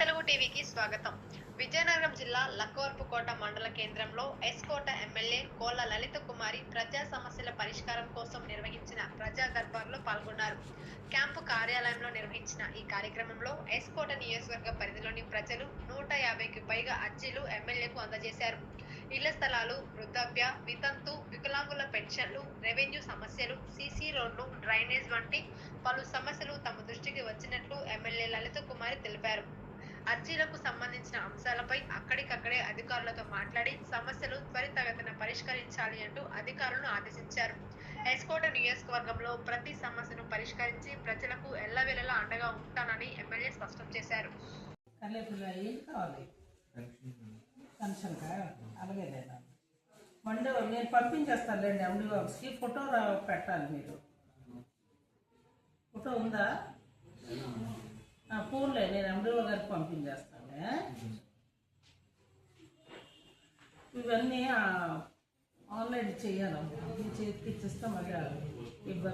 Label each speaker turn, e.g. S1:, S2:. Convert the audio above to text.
S1: తెలుగు టీవీకి స్వాగతం. విజయనగరం జిల్లా లక్కవరపుకోట మండల కేంద్రంలో ఎస్కోట ఎమ్మెల్యే కోళ్ళ లలిత కుమారి ప్రజా సమస్యల పరిష్కారం కోసం నిర్వహించిన ప్రజా దర్బార్లో పాల్గొన్నారు. క్యాంపు కార్యాలయంలో నిర్వహించిన ఈ కార్యక్రమంలో ఎస్కోట నియోజకవర్గ పరిధిలోని ప్రజలు నూట యాభైకి పైగా అర్జీలు ఎమ్మెల్యేకు అందజేశారు. ఇళ్ళ స్థలాలు వృద్ధాప్య వితంతు వికలాంగుల పెన్షన్లు రెవెన్యూ సమస్యలు సీసీ రోడ్లు డ్రైనేజ్ వంటి పలు సమస్యలు తమ దృష్టికి వచ్చినట్లు ఎమ్మెల్యే లలిత కుమారి తెలిపారు. అర్జీలకు సంబంధించిన అంశాలపై అక్కడికక్కడే అధికారులతో మాట్లాడి సమస్యలు త్వరితగతిన పరిష్కరించాలి అంటూ అధికారులను ఆదేశించారు. ఎస్కోట నియోజకవర్గంలో ప్రతి సమస్యను పరిష్కరించి ప్రజలకు ఎల్లవేళలా అండగా ఉంటానని ఎమ్మెల్యే స్పష్టం చేశారు.
S2: కల్లేపుల్ల నేను పంపించేస్తానులేండి ఎండి ఫోటో పెట్టాలి మీరు. ఫోటో ఉందా? ఎండిఓ గారికి ఇవన్నీ ఆన్లైన్ చేయాలమ్మా చేతికి ఇచ్చేస్తే మళ్ళీ ఇబ్బంది